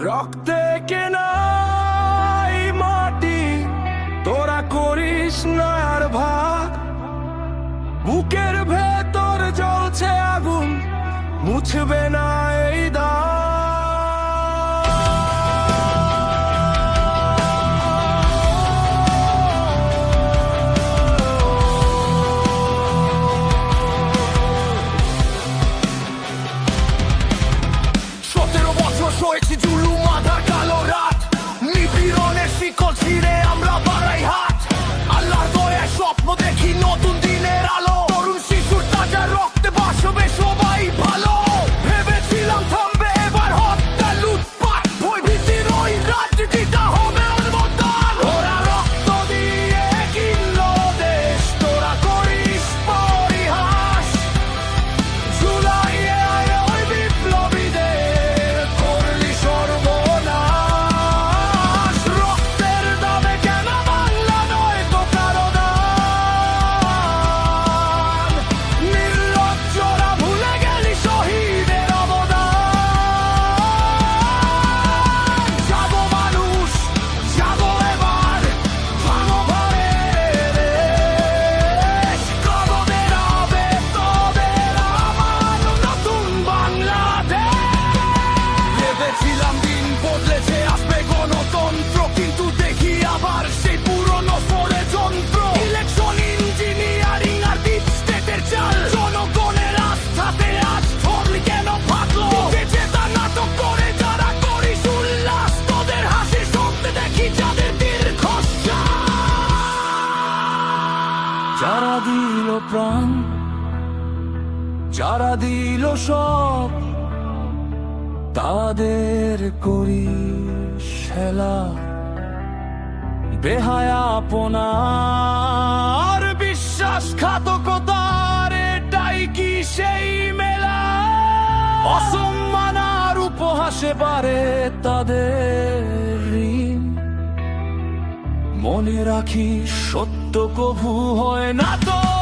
রক্তে কেনাই মাটি তোরা করিস না ভাগ। বুকের ভেতর জ্বলছে আগুন মুছবে না প্রাণ। যারা দিল সব, তাদের করি শেলা। বেহায়া আপনার বিশ্বাসঘাতকতার, এটাই কি সেই মেলা? অসম্মানার উপহাসে পারে তাদের ঋণ। মনে রাখি সত্য কভু হয় না তো।